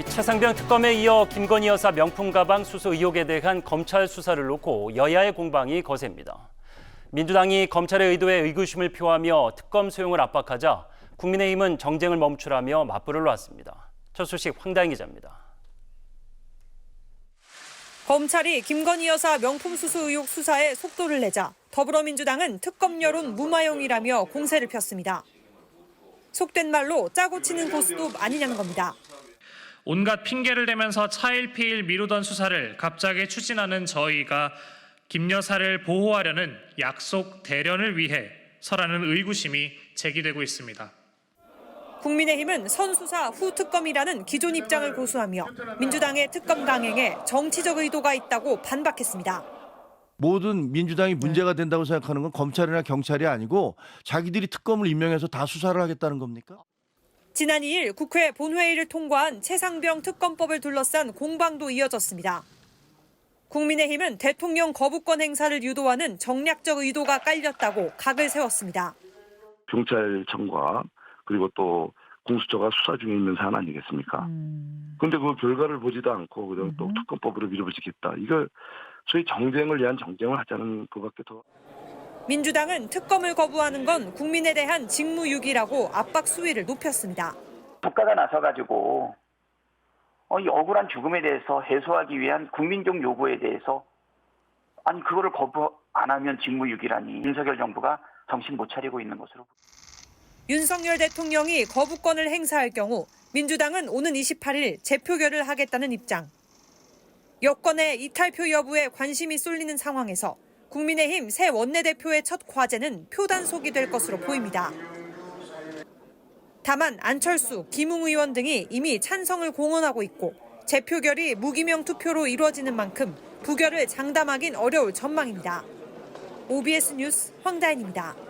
이 최상병 특검에 이어 김건희 여사 명품 가방 수수 의혹에 대한 검찰 수사를 놓고 여야의 공방이 거셉니다. 민주당이 검찰의 의도에 의구심을 표하며 특검 소용을 압박하자 국민의힘은 정쟁을 멈추라며 맞불을 놨습니다. 첫 소식 황다영 기자입니다. 검찰이 김건희 여사 명품 수수 의혹 수사에 속도를 내자 더불어민주당은 특검 여론 무마용이라며 공세를 폈습니다. 속된 말로 짜고 치는 고스톱 아니냐는 겁니다. 온갖 핑계를 대면서 차일피일 미루던 수사를 갑자기 추진하는 저희가 김 여사를 보호하려는 약속 대련을 위해 서라는 의구심이 제기되고 있습니다. 국민의힘은 선수사 후 특검이라는 기존 입장을 고수하며 민주당의 특검 강행에 정치적 의도가 있다고 반박했습니다. 모든 민주당이 문제가 된다고 생각하는 건 검찰이나 경찰이 아니고 자기들이 특검을 임명해서 다 수사를 하겠다는 겁니까? 지난 2일 국회 본회의를 통과한 최상병 특검법을 둘러싼 공방도 이어졌습니다. 국민의힘은 대통령 거부권 행사를 유도하는 정략적 의도가 깔렸다고 각을 세웠습니다. 경찰청과 그리고 또 공수처가 수사 중에 있는 사안 아니겠습니까? 근데 그 결과를 보지도 않고 그냥 또 특검법으로 밀어붙이겠다. 이거 소위 정쟁을 위한 정쟁을 하자는 그밖에 더 민주당은 특검을 거부하는 건 국민에 대한 직무유기라고 압박 수위를 높였습니다. 국가가 나서가지고 어, 이 억울한 죽음에 대해서 해소하기 위한 국민적 요구에 대해서 아니 그거를 거부 안 하면 직무유기라니 윤석열 정부가 정신 못 차리고 있는 것으로 윤석열 대통령이 거부권을 행사할 경우 민주당은 오는 28일 재표결을 하겠다는 입장. 여권의 이탈표 여부에 관심이 쏠리는 상황에서 국민의힘 새 원내대표의 첫 과제는 표단속이 될 것으로 보입니다. 다만 안철수, 김웅 의원 등이 이미 찬성을 공언하고 있고 재표결이 무기명 투표로 이루어지는 만큼 부결을 장담하긴 어려울 전망입니다. OBS 뉴스 황다인입니다.